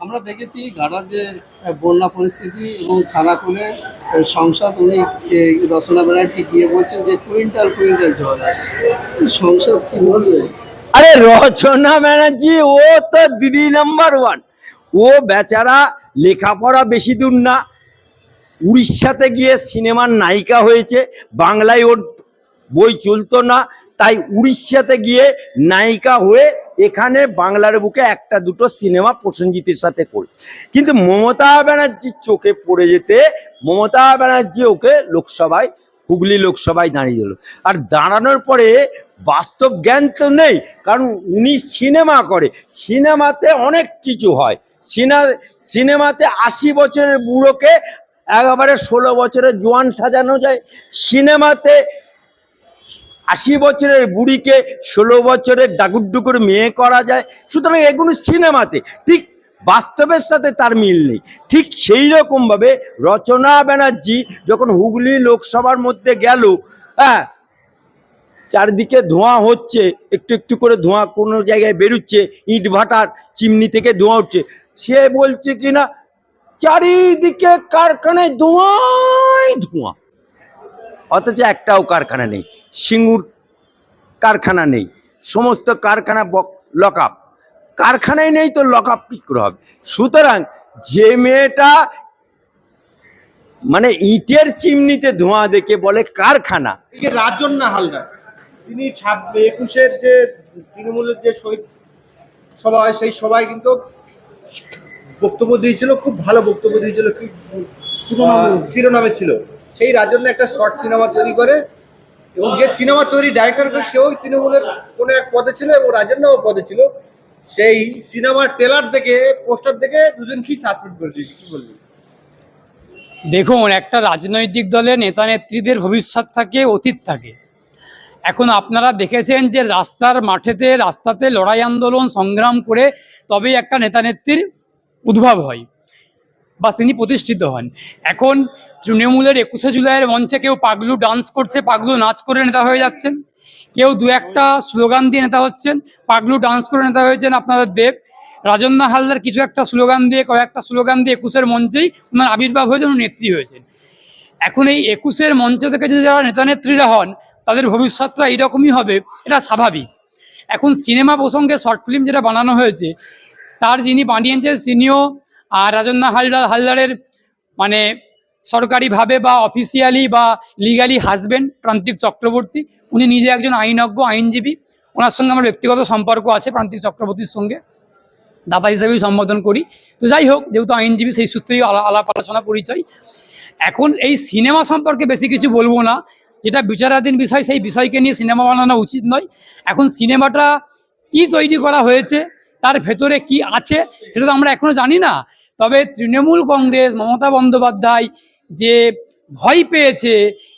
আমরা দেখেছি ঘাটার যে বন্যা পরিস্থিতি এবং খানাকুলে আহ, সংসদ উনি রচনা ব্যানার্জি গিয়ে বলছেন যে কুইন্টাল কুইন্টাল জল আসছে। সংসদ কি বলবে? আরে রচনা ব্যানার্জি ও তো দিদি নাম্বার ওয়ান। ও বেচারা লেখাপড়া বেশি দূর না। উড়িষ্যাতে গিয়ে সিনেমার নায়িকা হয়েছে। বাংলায় ওর বই চলতো না। তাই উড়িষ্যাতে গিয়ে নায়িকা হয়ে এখানে বাংলার বুকে একটা দুটো সিনেমা প্রসেনজিতের সাথে করে। কিন্তু মমতা ব্যানার্জির চোখে পড়ে যেতে মমতা ব্যানার্জি ওকে লোকসভায়, হুগলি লোকসভায় দাঁড়িয়ে দিল। আর দাঁড়ানোর পরে বাস্তব জ্ঞান তো নেই, কারণ উনি সিনেমা করে। সিনেমাতে অনেক কিছু হয়। সিনা, সিনেমাতে আশি বছরের বুড়োকে একেবারে ষোলো বছরের জোয়ান সাজানো যায়। সিনেমাতে আশি বছরের বুড়িকে ষোলো বছরের ডাকুড্ডু করে মেয়ে করা যায়। সুতরাং এগুলো সিনেমাতে ঠিক বাস্তবের সাথে তার মিল নেই। ঠিক সেই রকমভাবে রচনা ব্যানার্জি যখন হুগলি লোকসভার মধ্যে গেল হ্যাঁ চারদিকে ধোঁয়া হচ্ছে, একটু একটু করে ধোঁয়া কোনো জায়গায় বেরুচ্ছে, ইট ভাটার চিমনি থেকে ধোঁয়া উঠছে। সে বলছে কিনা চারিদিকে কারখানায় ধোঁয়াই ধোঁয়া। অথচ একটাও কারখানা নেই। সিঙ্গুর কারখানা নেই। সমস্ত কারখানা লক আপ কারখানায় নেই তো লক আপ কী করে হবে? সুতরাং যে মেয়েটা মানে ইটের চিমনিতে ধোঁয়া দেখে বলে কারখানা। রাজন্না হালদার। তিনি একুশের যে তৃণমূলের যে শহীদ সভা হয় সেই সবাই কিন্তু বক্তব্য দিয়েছিল খুব ভালো বক্তব্য দিয়েছিল কি শিরোনামে ছিল। সেই রাজন্য একটা শর্ট সিনেমা তৈরি করে এবং যে সিনেমা তৈরি ডাইরেক্টর সেও তৃণমূলের কোনো এক পদে ছিল এবং রাজন্যও পদে ছিল। সেই সিনেমার ট্রেলার দেখে পোস্টার দেখে দুজনকেই সাসপেন্ড করে দিয়েছে, কি বলবি? দেখুন, একটা রাজনৈতিক দলে নেতা নেত্রীদের ভবিষ্যৎ থাকে, অতীত থাকে। এখন আপনারা দেখেছেন যে রাস্তার মাঠেতে, রাস্তাতে লড়াই আন্দোলন সংগ্রাম করে তবেই একটা নেতা নেত্রীর উদ্ভব হয়। বা তিনি প্রতিষ্ঠিত হন। এখন তৃণমূলের একুশে জুলাইয়ের মঞ্চে কেউ পাগলু ডান্স করছে, পাগলু নাচ করে নেতা হয়ে যাচ্ছেন। কেউ দু একটা স্লোগান দিয়ে নেতা হচ্ছেন, পাগলু ডান্স করে নেতা হয়েছেন আপনাদের দেব। রাজন্না হালদার কিছু একটা স্লোগান দিয়ে, কয়েকটা স্লোগান দিয়ে একুশের মঞ্চেই ওনার আবির্ভাব হয়েছেন, উনি নেত্রী হয়েছেন। এখন এই একুশের মঞ্চ থেকে যদি যারা নেতা নেত্রীরা হন, তাদের ভবিষ্যৎটা এইরকমই হবে, এটা স্বাভাবিক। এখন সিনেমা প্রসঙ্গে শর্ট ফিল্ম যেটা বানানো হয়েছে, তার যিনি বানিয়েছেন তিনিও আর রাজন্না হালদার, হালদারের মানে সরকারিভাবে বা অফিসিয়ালি বা লিগালি হাজবেন্ড প্রান্তিক চক্রবর্তী। উনি নিজে একজন আইনজ্ঞ, আইনজীবী। ওনার সঙ্গে আমার ব্যক্তিগত সম্পর্ক আছে প্রান্তিক চক্রবর্তীর সঙ্গে। দাদা হিসেবেই সম্বোধন করি। তো যাই হোক, যেহেতু আইনজীবী, সেই সূত্রেই আলা- আলাপ আলোচনা, পরিচয়। এখন এই সিনেমা সম্পর্কে বেশি কিছু বলব না। যেটা বিচারাধীন বিষয়, সেই বিষয়কে নিয়ে সিনেমা বানানো উচিত নয়। এখন সিনেমাটা কি তৈরি করা হয়েছে, তার ভেতরে কি আছে, সেটা তো আমরা এখনও জানি না। তবে তৃণমূল কংগ্রেস, মমতা বন্দ্যোপাধ্যায় যে ভয় পেয়েছে,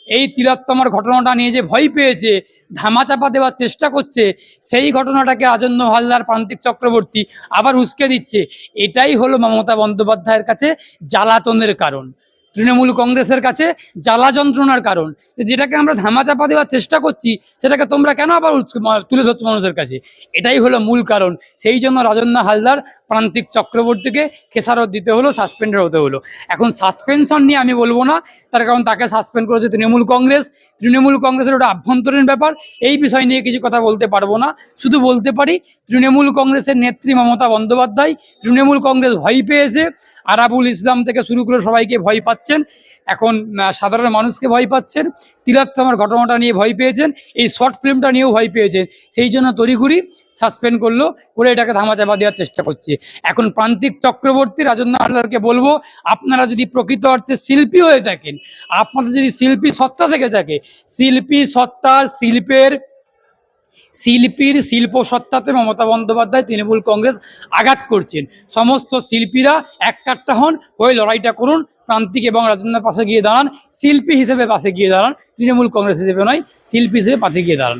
এই তিলোত্তমার ঘটনাটা নিয়ে যে ভয় পেয়েছে ধামাচাপা দেওয়ার চেষ্টা করছে, সেই ঘটনাটাকে আজন্য হালদার, প্রান্তিক চক্রবর্তী আবার উস্কে দিচ্ছে। এটাই হলো মমতা বন্দ্যোপাধ্যায়ের কাছে জ্বালাতনের কারণ। তৃণমূল কংগ্রেসের কাছে জ্বালা যন্ত্রণার কারণ। যেটাকে আমরা ধামাচাপা দেওয়ার চেষ্টা করছি, সেটাকে তোমরা কেন আবার তুলে ধরছো মানুষের কাছে? এটাই হলো মূল কারণ। সেই জন্য রাজন্না হালদার প্রান্তিক চক্রবর্তীকে খেসারত দিতে হলো সাসপেন্ডের হতে হলো। এখন সাসপেনশন নিয়ে আমি বলব না, তার কারণ তাকে সাসপেন্ড করেছে তৃণমূল কংগ্রেস। তৃণমূল কংগ্রেসের ওটা আভ্যন্তরীণ ব্যাপার, এই বিষয় নিয়ে কিছু কথা বলতে পারব না। শুধু বলতে পারি, তৃণমূল কংগ্রেসের নেত্রী মমতা বন্দ্যোপাধ্যায়, তৃণমূল কংগ্রেস ভয় পেয়েছে। আরাবুল ইসলাম থেকে শুরু করে সবাইকে ভয় পাচ্ছেন। এখন সাধারণ মানুষকে ভয় পাচ্ছেন। তিলোত্তমার ঘটনাটা নিয়ে ভয় পেয়েছেন। এই শর্ট ফিল্মটা নিয়েও ভয় পেয়েছেন। সেই জন্য তড়িঘড়ি সাসপেন্ড করল, করে এটাকে ধামাচাপা দেওয়ার চেষ্টা করছে। এখন প্রান্তিক চক্রবর্তী রাজন্য আল্লাহকে বলব, আপনারা যদি প্রকৃত অর্থে শিল্পী হয়ে থাকেন আপনাদের যদি শিল্পী সত্তা থেকে থাকে, শিল্পী সত্তার শিল্পের শিল্পীর শিল্প সত্তাতে মমতা বন্দ্যোপাধ্যায়, তৃণমূল কংগ্রেস আঘাত করছেন। সমস্ত শিল্পীরা এক কাট্টা হন, হয়ে লড়াইটা করুন, প্রান্তিক এবং রাজেন্দ্রের পাশে গিয়ে দাঁড়ান, শিল্পী হিসেবে পাশে গিয়ে দাঁড়ান, তৃণমূল কংগ্রেস হিসেবে নয়, শিল্পী হিসেবে পাশে গিয়ে দাঁড়ান।